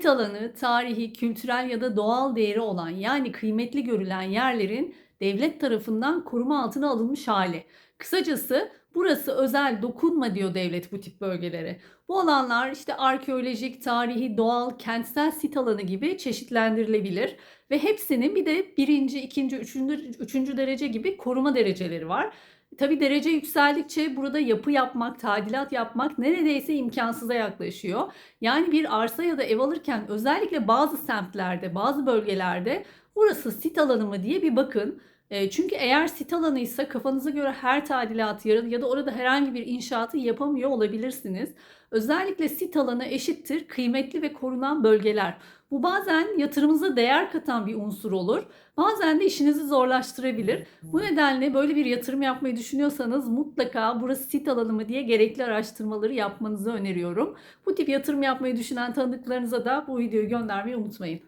Sit alanı, tarihi, kültürel ya da doğal değeri olan yani kıymetli görülen yerlerin devlet tarafından koruma altına alınmış hali. Kısacası burası özel dokunma diyor devlet bu tip bölgelere. Bu alanlar işte arkeolojik, tarihi, doğal, kentsel sit alanı gibi çeşitlendirilebilir. Ve hepsinin bir de birinci, ikinci, üçüncü, üçüncü derece gibi koruma dereceleri var. Tabii derece yükseldikçe burada yapı yapmak, tadilat yapmak neredeyse imkansıza yaklaşıyor. Yani bir arsa ya da ev alırken özellikle bazı semtlerde, bazı bölgelerde burası sit alanı mı diye bir bakın. E, Çünkü eğer sit alanıysa kafanıza göre her tadilatı ya ya da orada herhangi bir inşaatı yapamıyor olabilirsiniz. Özellikle sit alanı eşittir kıymetli ve korunan bölgeler. Bu bazen yatırımınıza değer katan bir unsur olur. Bazen de işinizi zorlaştırabilir. Bu nedenle böyle bir yatırım yapmayı düşünüyorsanız mutlaka burası sit alanı mı diye gerekli araştırmaları yapmanızı öneriyorum. Bu tip yatırım yapmayı düşünen tanıdıklarınıza da bu videoyu göndermeyi unutmayın.